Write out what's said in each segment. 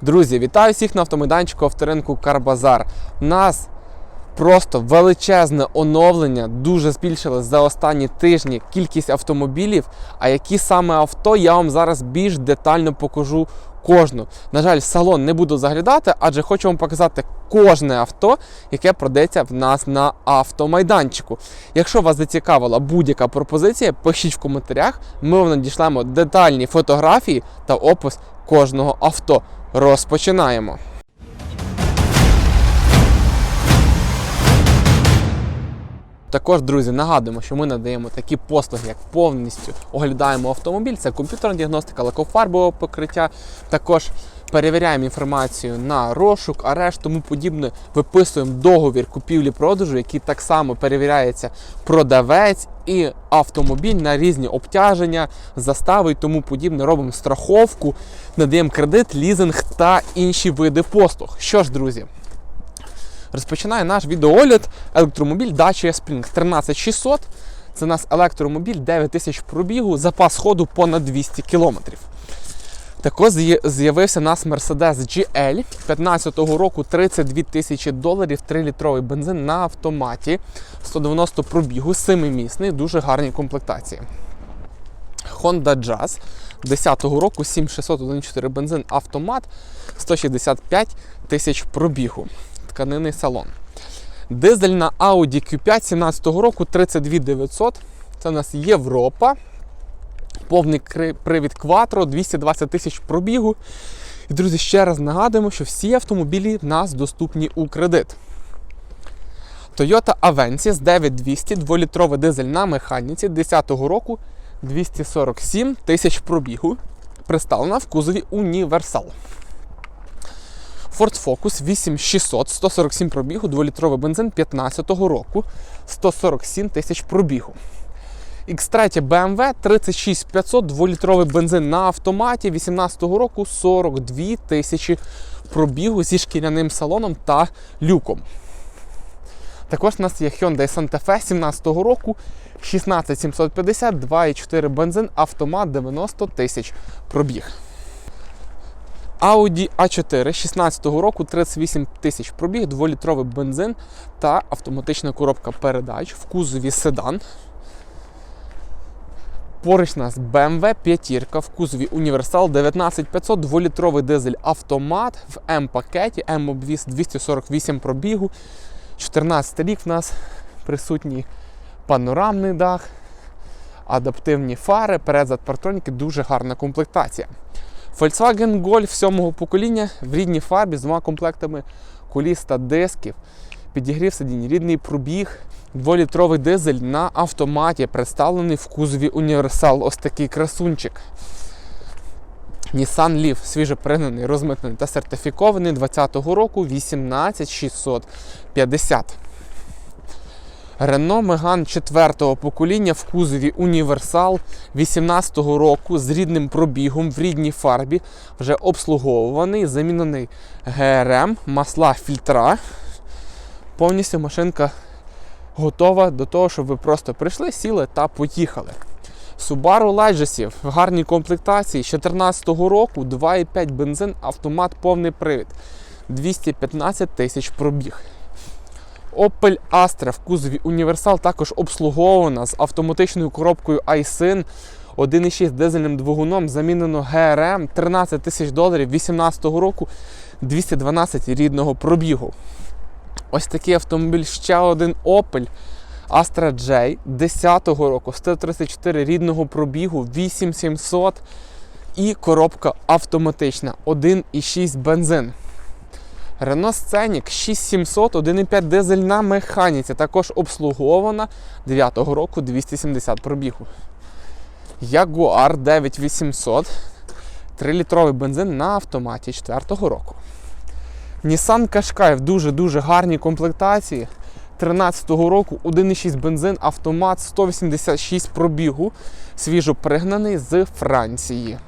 Друзі, вітаю всіх на автомайданчику авторинку Карбазар. У нас просто величезне оновлення, дуже збільшилось за останні тижні кількість автомобілів. А які саме авто, я вам зараз більш детально покажу кожну. На жаль, салон не буду заглядати, адже хочу вам показати кожне авто, яке продається в нас на автомайданчику. Якщо вас зацікавила будь-яка пропозиція, пишіть в коментарях. Ми вам надішлемо детальні фотографії та опис кожного авто. Розпочинаємо. Також, друзі, нагадуємо, що ми надаємо такі послуги, як повністю оглядаємо автомобіль, це комп'ютерна діагностика, лакофарбового покриття. Також перевіряємо інформацію на розшук, арешт, тому подібне. Виписуємо договір купівлі-продажу, який так само перевіряється продавець і автомобіль на різні обтяження, застави і тому подібне. Робимо страховку, надаємо кредит, лізинг та інші види послуг. Що ж, друзі, Розпочинає наш відеоогляд електромобіль Dacia Spring 13600. Це у нас електромобіль 9000 пробігу, запас ходу понад 200 км. Також з'явився нас Mercedes GL 15-го року 32 тисячі доларів, 3-літровий бензин на автоматі, 190 пробігу, 7-місний, дуже гарні комплектації. Honda Jazz 10-го року 7614 бензин автомат, 165 тисяч пробігу тканинний салон. Дизельна Audi Q5 17-го року 32 900. Це у нас Європа. Повний привід Quattro, 220 тисяч пробігу. І, друзі, ще раз нагадуємо, що всі автомобілі в нас доступні у кредит. Toyota Avensis 9200, 2-літровий дизель на механіці 10-го року 247 тисяч пробігу. Представлена в кузові Універсал. Ford Focus 8600, 147 пробігу, 2-літровий бензин 15-го року, 147 тисяч пробігу. X3 BMW 36500, 2-літровий бензин на автоматі 18-го року 42 тисячі пробігу зі шкіряним салоном та люком. Також у нас є Hyundai Santa Fe 17-го року 16750, 2,4 бензин, автомат 90 тисяч пробіг. Audi A4 16-го року 38 тисяч пробіг, 2-літровий бензин та автоматична коробка передач в кузові седан. Поруч нас BMW 5 в кузові Універсал 19500, 2-літровий дизель автомат в М-пакеті, М-обвіз 248 пробігу. 14 рік в нас присутній панорамний дах, адаптивні фари, передзад партроніки, дуже гарна комплектація. Volkswagen Golf 7-го покоління в рідній фарбі з двома комплектами коліс та дисків. Підігрів сидінь, рідний пробіг, 2-літровий дизель на автоматі, представлений в кузові Універсал. Ось такий красунчик. Nissan Leaf свіжопригнаний, розмитнений та сертифікований 2020 року 18650. Renault Megane 4 покоління в кузові Універсал 18 року з рідним пробігом в рідній фарбі, вже обслуговуваний, замінений ГРМ, масла, фільтра. Повністю машинка готова до того, щоб ви просто прийшли, сіли та поїхали. Subaru Legacy в гарній комплектації з 2014 року 2,5 бензин, автомат повний привід. 215 тисяч пробіг. Opel Astra в кузові Універсал також обслугована з автоматичною коробкою iSyn, 1,6 дизельним двигуном, замінено ГРМ 13 тисяч доларів 2018 року, 212 рідного пробігу. Ось такий автомобіль, ще один Opel Astra J 10-го року, 134 рідного пробігу, 8700 і коробка автоматична, 1,6 бензин. Renault Scenic 6700, 1,5 дизель на механіці, також обслугована 9-го року 270 пробігу. Jaguar 9800, 3-літровий бензин на автоматі 4-го року. Nissan Qashqai в дуже-дуже гарній комплектації. 13-го року 1,6 бензин, автомат 186 пробігу, свіжо пригнаний з Франції.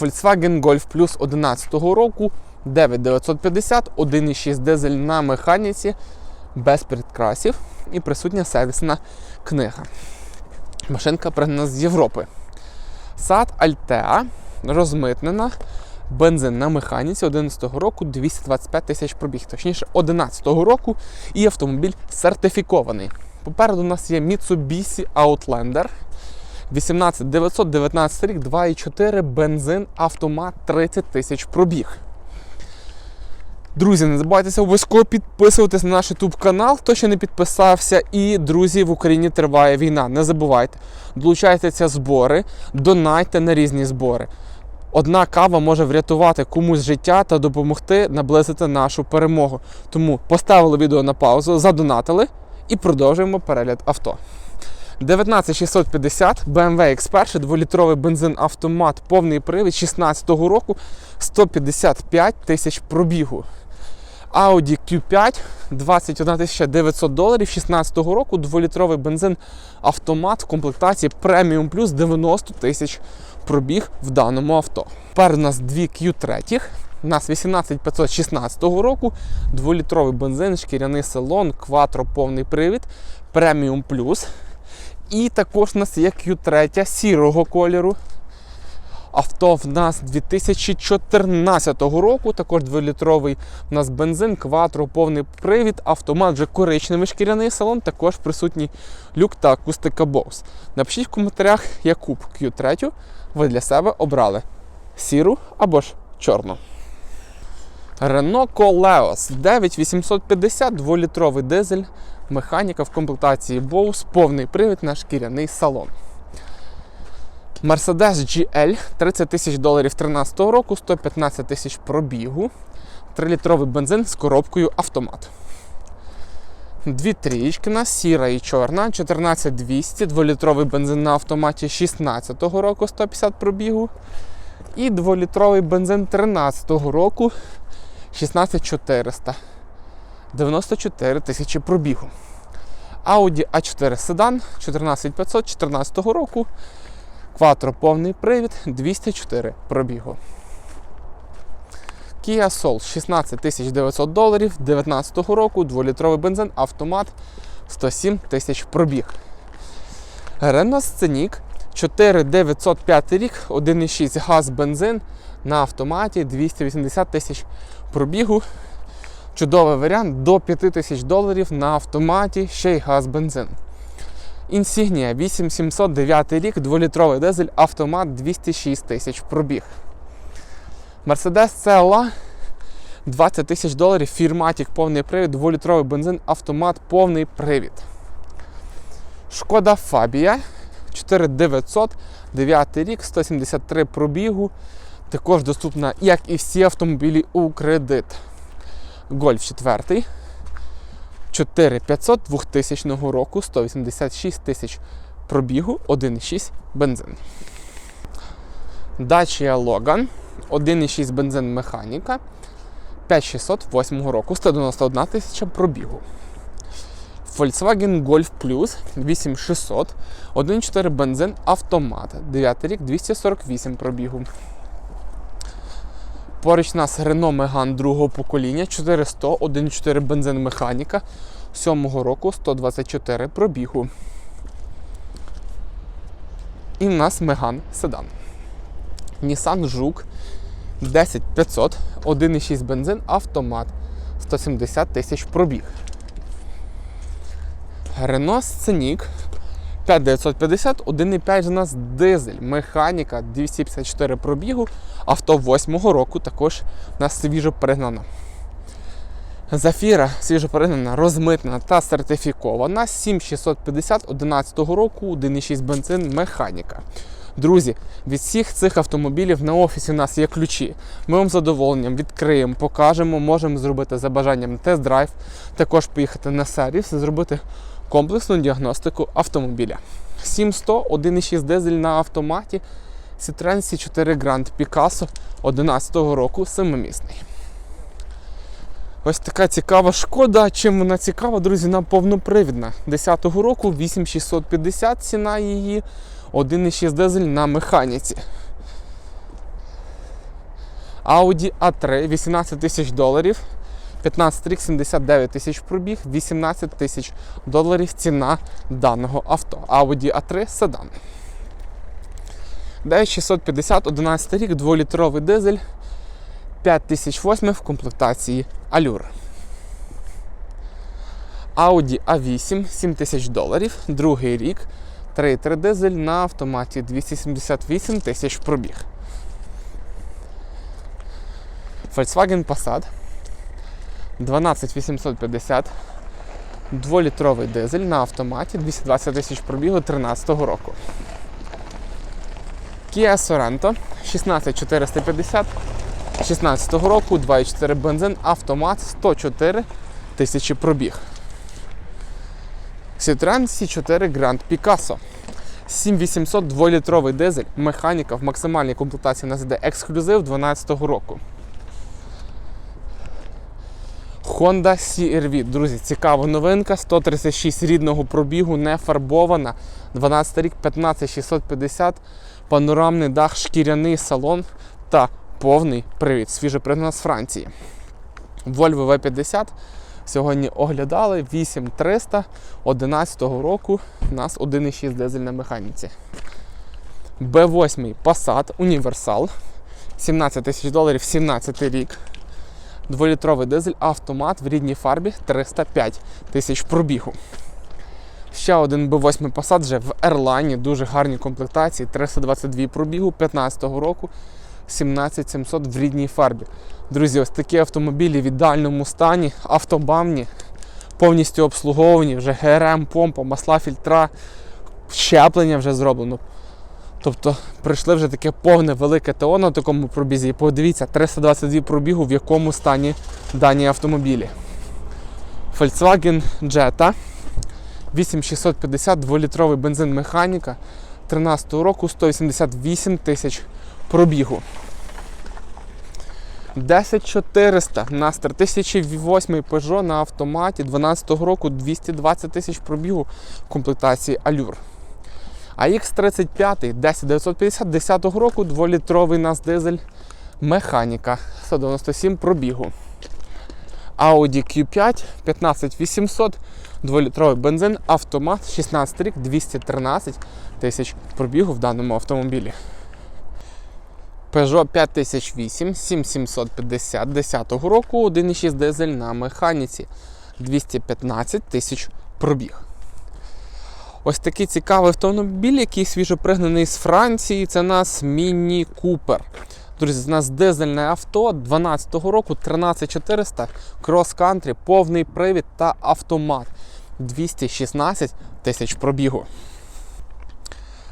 Volkswagen Golf Plus 11-го року 9950, 1,6 дизель на механіці, без підкрасів і присутня сервісна книга. Машинка пригнана з Європи. Passat Altea розмитнена. Бензин на механіці 11-го року 225 тисяч пробіг, точніше 11-го року, і автомобіль сертифікований. Попереду у нас є Mitsubishi Outlander 18919 рік, 2,4 бензин, автомат 30 тисяч пробіг. Друзі, не забувайтеся обов'язково підписуватись на наш YouTube канал, хто ще не підписався. І друзі, в Україні триває війна. Не забувайте, долучайтеся збори, донайте на різні збори. Одна кава може врятувати комусь життя та допомогти наблизити нашу перемогу. Тому поставили відео на паузу, задонатили і продовжуємо перегляд авто. 19650 BMW X1, 2-літровий бензин автомат, повний привід 16-го року, 155 тисяч пробігу. Audi Q5 21 900 доларів 16-го року, 2-літровий бензин автомат в комплектації Premium Plus 90 тисяч пробіг в даному авто. Тепер у нас дві Q3. У нас 18516 року, 2-літровий бензин, шкіряний салон, кватро повний привід, Premium Plus. І також у нас є Q3 сірого кольору. Авто в нас 2014 року, також 2-літровий у нас бензин, кватро, повний привід, автомат вже коричневий шкіряний салон, також присутній люк та акустика Bose. Напишіть в коментарях, яку б Q3 ви для себе обрали: сіру або ж чорну. Renault Coleos 9850 2-літровий дизель, механіка в комплектації Bose, повний привід на шкіряний салон. Mercedes GL 30 тисяч доларів 13 року, 115 тисяч пробігу, 3-літровий бензин з коробкою автомат. Дві трієчки сіра і чорна, 14200, 2-літровий бензин на автоматі 16 року, 150 пробігу. І 2-літровий бензин 13 року 16400. 94 тисячі пробігу. Audi A4 седан 14500 14 року. Кватро повний привід 204 пробігу. Kia Soul 16 900 доларів 19 року, 2-літровий бензин, автомат 107 тисяч пробіг. Renault Scenic 4905 рік, 1,6 газ бензин на автоматі 280 тисяч пробігу. Чудовий варіант до 5 тисяч доларів на автоматі, ще й газ бензин. Insignia 8709 рік, 2-літровий дизель, автомат 206 тисяч пробіг. Mercedes CLA 20 тисяч доларів, фірматік повний привід, 2-літровий бензин, автомат, повний привід. Шкода Фабія 4900, 9 рік, 173 пробігу. Також доступна, як і всі автомобілі у кредит. Гольф 4. 4500 2000 року, 186 тисяч пробігу, 1,6 бензин. Dacia Logan, 1,6 бензин механіка, 5608 року, 191 тисяча пробігу. Volkswagen Golf Plus 8600, 1,4 бензин автомат, 9 рік, 248 пробігу. Поруч нас Renault Megane другого покоління 400, 1,4 бензин механіка 7 року 124 пробігу. І в нас Megane седан. Nissan Жук 10500, 1,6 бензин, автомат 170 тисяч пробіг. Renault Scenic 5950, 1,5 у нас дизель, механіка 254 пробігу, авто 8-го року також у нас свіжо перегнана. Зафіра свіжо перегнана, розмитнена та сертифікована 7650 11 року, 1,6 бензин, механіка. Друзі, від всіх цих автомобілів на офісі у нас є ключі. Ми вам задоволенням відкриємо, покажемо, можемо зробити за бажанням тест-драйв, також поїхати на сервіс зробити комплексну діагностику автомобіля. 7100, 1,6 дизель на автоматі, Citroen C4 Grand Picasso 11 року, семимісний. Ось така цікава шкода. Чим вона цікава, друзі, вона повнопривідна. 10-го року 8650 ціна її, 1,6 дизель на механіці. Audi A3 18 тисяч доларів. 15 рік 79 тисяч пробіг, 18 тисяч доларів ціна даного авто. Audi A3 седан. 9650, 11 рік, 2-літровий дизель, 5008 в комплектації Allure. Audi A8 7000 доларів, другий рік, 3,3 дизель на автоматі 278 тисяч пробіг. Volkswagen Passat 12850, 2-літровий дизель на автоматі 220 тисяч пробігу 2013 року. Kia Sorento 16450 16 року, 2,4 бензин, автомат 104 тисячі пробіг. Citroen C4 Grand Picasso 7800 2-літровий дизель, механіка в максимальній комплектації на ЗД ексклюзив 12 року. Honda CR-V. Друзі, цікава новинка. 136 рідного пробігу, не фарбована. 12 рік 15650, панорамний дах, шкіряний салон та повний привід. Свіже пригнана з Франції. Volvo V50. Сьогодні оглядали 8300 11 року. У нас 1,6 дизель на механіці. B8 Passat Універсал. 17 тисяч доларів, 17 рік. Дволітровий дизель автомат в рідній фарбі 305 тисяч пробігу. Ще один B8 Passat вже в Ерлані, дуже гарні комплектації, 322 пробігу 15 року, 17700 в рідній фарбі. Друзі, ось такі автомобілі в ідеальному стані, автобамні, повністю обслуговані, вже ГРМ, помпа, масла, фільтра, щеплення вже зроблено. Тобто прийшли вже таке повне велике ТО на такому пробізі. І подивіться, 322 пробігу, в якому стані дані автомобілі. Volkswagen Jetta 8650 2-літровий бензин механіка 13 року 188 тисяч пробігу. 10400 Настер 1008 Peugeot на автоматі 12 року 220 тисяч пробігу в комплектації Allure. А X35 10950 10 року 2-літровий нас дизель механіка 197 пробігу. Audi Q5 15800 2-літровий бензин, автомат 16 рік 213 тисяч пробігу в даному автомобілі. Peugeot 5008 7750 10 року 1,6 дизель на механіці 215 тисяч пробіг. Ось такий цікавий автомобіль, який свіжопригнаний з Франції. Це нас Міні Купер. Друзі, у нас дизельне авто 12-го року 13400 крос-кантрі, повний привід та автомат. 216 тисяч пробігу.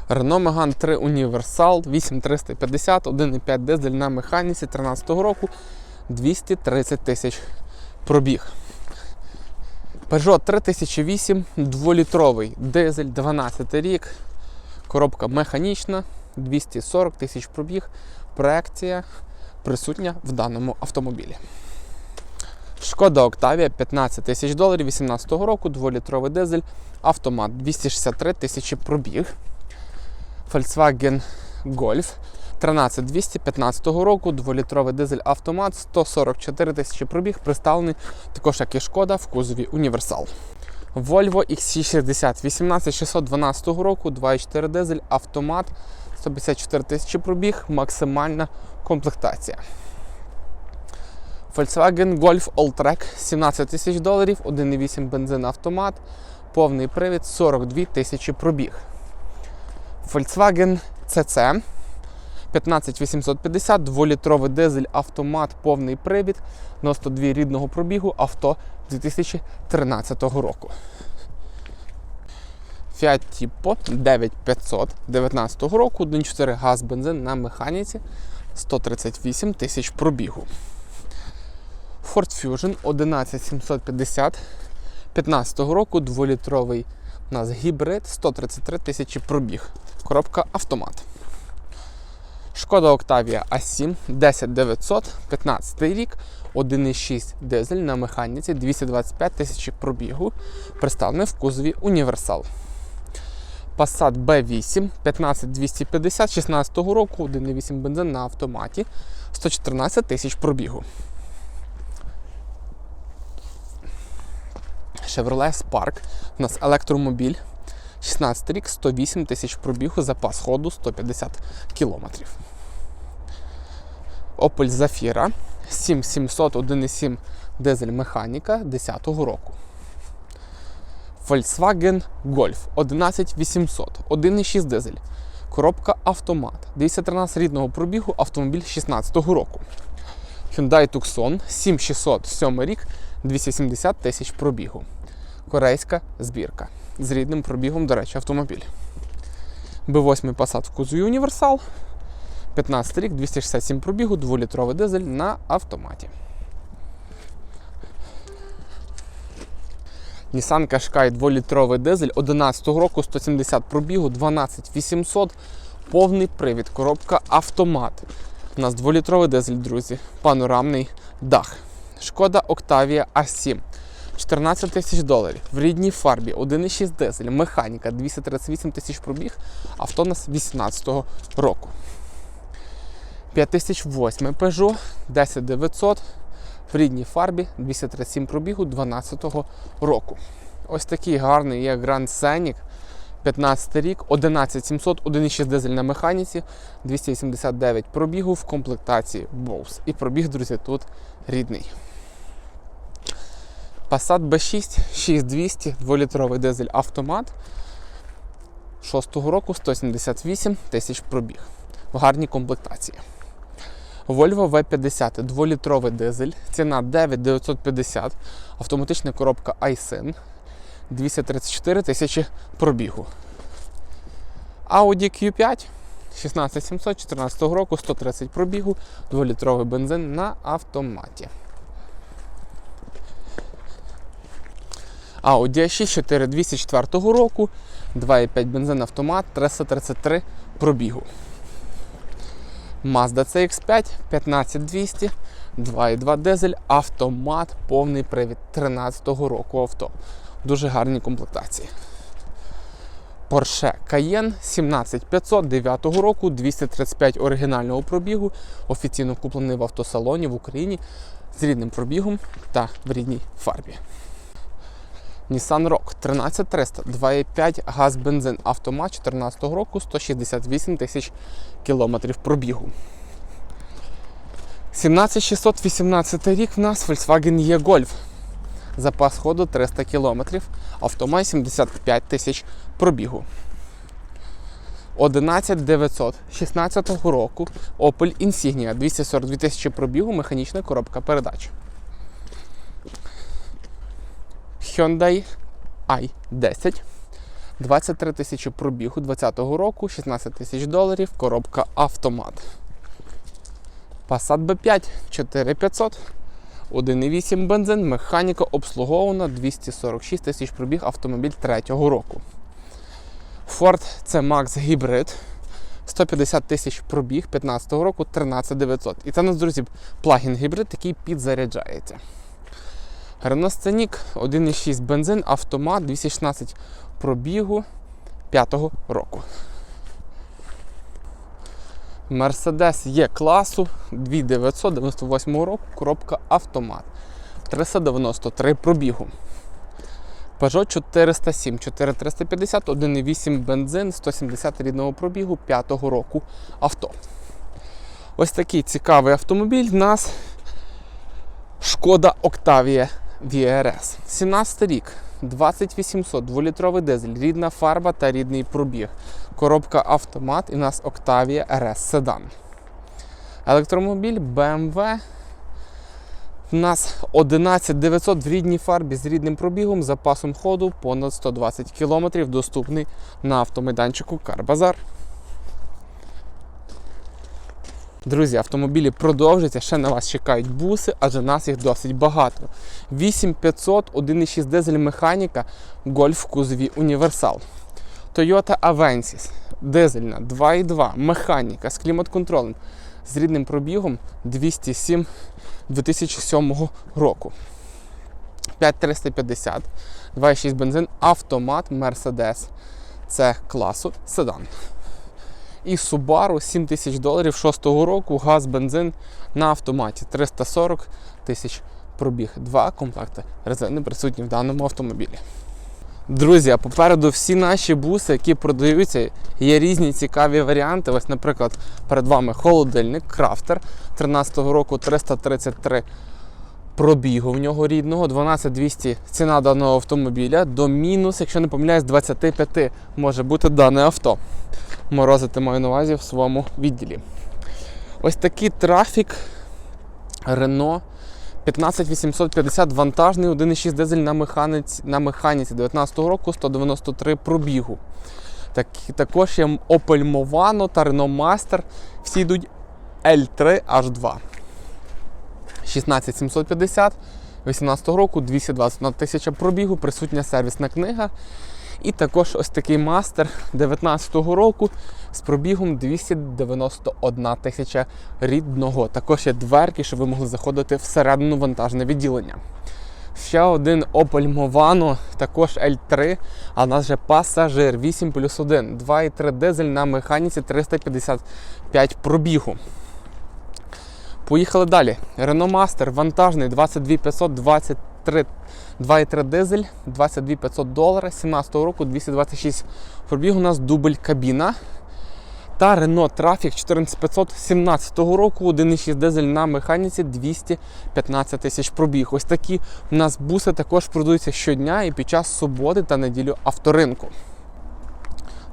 Renault Megane 3 Універсал 8350, 1,5 дизель на механіці 13-го року 230 тисяч пробіг. Peugeot 3008, 2-літровий дизель, 12 рік, коробка механічна, 240 тисяч пробіг, проекція присутня в даному автомобілі. Шкода Octavia 15 тисяч доларів 2018 року, 2-літровий дизель, автомат 263 тисячі пробіг. Volkswagen Golf 13215 року, 2-літровий дизель автомат, 144 тисячі пробіг, представлений також як і шкода в кузові Універсал. Volvo XC60 18612 року, 2,4 дизель автомат, 154 тисячі пробіг, максимальна комплектація. Volkswagen Golf Alltrack 17 тисяч доларів, 1,8 бензин автомат, повний привід, 42 тисячі пробіг. Volkswagen CC 15850, 2-літровий дизель автомат, повний привід, 92 рідного пробігу, авто 2013 року. Fiat Tipo 9500 19 року, 1,4 газ бензин на механіці, 138 тисяч пробігу. Ford Fusion 11750 15 року, 2-літровий у нас гібрид, 133 тисячі пробіг. Коробка автомат. Шкода Octavia A7 10900, 15 рік, 1,6 дизель на механіці, 225 тисяч пробігу, представлений в кузові Універсал. Passat B8 15250 16 року, 1,8 бензин на автоматі, 114 тисяч пробігу. Chevrolet Spark. У нас електромобіль 16 рік, 108 тисяч пробігу, запас ходу 150 кілометрів. Opel Zafira 7700 1,7 дизель механіка 10 року. Volkswagen Golf 11800 1,6 дизель. Коробка автомат. 213 рідного пробігу, автомобіль 16 року. Hyundai Tucson 7600 7 рік, 270 тисяч пробігу. Корейська збірка. З рідним пробігом, до речі, автомобіль. B8 Passat в кузові Універсал. 15 рік, 267 пробігу, 2-літровий дизель на автоматі. Nissan Qashqai 2-літровий дизель 11 року, 170 пробігу, 12800, повний привід, коробка автомат. У нас 2-літровий дизель, друзі, панорамний дах. Шкода Octavia A7. 14 тисяч доларів в рідній фарбі, 1,6 дизель, механіка, 238 тисяч пробіг, авто у нас 18 року. 5008 Peugeot 10900 в рідній фарбі 237 пробігу 12 року. Ось такий гарний є Grand Scenic 15 рік, 11700, 1,6 дизель на механіці, 279 пробігу в комплектації Bose. І пробіг, друзі, тут рідний. Passat B6 6200, 2-літровий дизель автомат 6-го року 178 тисяч пробіг. В гарній комплектації. Volvo V50 2-літровий дизель, ціна 9950, автоматична коробка iSyn, 234 тисячі пробігу. Audi Q5 16700 14 року, 130 пробігу, 2-літровий бензин на автоматі. Audi A6 4204 року, 2,5 бензин автомат, 333 пробігу. Mazda CX5 15200, 2,2 дизель, автомат, повний привід 13-го року авто. Дуже гарні комплектації. Porsche Cayenne 17500 9 року, 235 оригінального пробігу, офіційно куплений в автосалоні в Україні з рідним пробігом та в рідній фарбі. Nissan Rogue 13300, 2,5 газ бензин автомат 14 року, 168 тисяч кілометрів пробігу. 17618 рік в нас Volkswagen E-Golf. Запас ходу 300 км, автомат 75 тисяч пробігу. 11900 16 року Opel Insignia 242 тисячі пробігу, механічна коробка передач. Hyundai i10. 23 тисячі пробігу 2020 року, 16 тисяч доларів, коробка автомат. Passat B5 4500, 1,8 бензин, механіка обслугована 246 тисяч пробіг автомобіль 3 року. Ford C-Max Hybrid 150 тисяч пробіг 15 року, 13900. І це у нас, друзі, плагін гібрид, який підзаряджається. Renault Scenic 1,6 бензин, автомат 216 пробігу 5-го року. Mercedes є класу 2998 року, коробка автомат. 393 пробігу. Peugeot 407, 4350, 1,8 бензин, 170 рідного пробігу 5-го року авто. Ось такий цікавий автомобіль в нас Шкода Octavia VRS. 17 рік, 2800, 2-літровий дизель, рідна фарба та рідний пробіг. Коробка автомат і у нас Octavia RS Sedan. Електромобіль BMW. У нас 11900 в рідній фарбі з рідним пробігом, запасом ходу понад 120 км, доступний на автомайданчику Карбазар. Друзі, автомобілі продовжуються, ще на вас чекають буси, адже нас їх досить багато. 8500, 1,6 дизель механіка, гольф в кузові Універсал. Toyota Avensis, дизельна, 2,2, механіка з клімат-контролем, з рідним пробігом 207 2007 року. 5350, 2,6 бензин, автомат Mercedes. Це класу седан. І Subaru 7 тисяч доларів 6 року, газ, бензин на автоматі 340 тисяч пробіг. Два комплекти резини присутні в даному автомобілі. Друзі, а попереду всі наші буси, які продаються, є різні цікаві варіанти. Ось, наприклад, перед вами холодильник Крафтер 13-го року 333 пробігу в нього рідного, 12200 ціна даного автомобіля до мінус, якщо не помиляюсь, 25 може бути дане авто. Морозити маю на увазі в своєму відділі. Ось такий трафік Renault 15850 вантажний 1,6 дизель на механіці, на механіці 19-го року 193 пробігу. Так, також є Opel Movano та Renault Master. Всі йдуть L3 H2. 16750 18-го року 221 тисяча пробігу, присутня сервісна книга. І також ось такий мастер 19-го року з пробігом 291 тисяча рідного. Також є дверки, щоб ви могли заходити всередину вантажне відділення. Ще один Opel Movano, також L3, а в нас вже пасажир 8 плюс 1, 2,3 дизель на механіці 355 пробігу. Поїхали далі. Renault Master вантажний 22500 23 2,3 дизель, 22500 доларів, 17 року 226 пробіг у нас дубль кабіна. Та Renault Traffic 14500 17 року, 1,6 дизель на механіці 215 тисяч пробіг. Ось такі у нас буси також продаються щодня і під час суботи та неділю авторинку.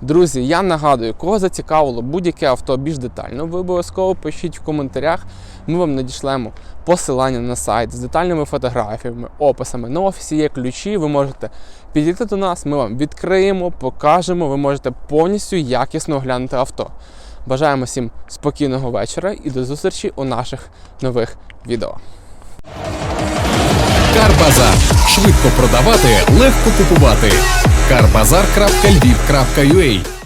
Друзі, я нагадую, кого зацікавило будь-яке авто більш детально, ви обов'язково пишіть в коментарях. Ми вам надішлемо посилання на сайт з детальними фотографіями, описами. На офісі є ключі, ви можете підійти до нас, ми вам відкриємо, покажемо, ви можете повністю якісно оглянути авто. Бажаємо всім спокійного вечора і до зустрічі у наших нових відео. Карбазар. Швидко продавати, легко купувати. Карбазар.львів.ua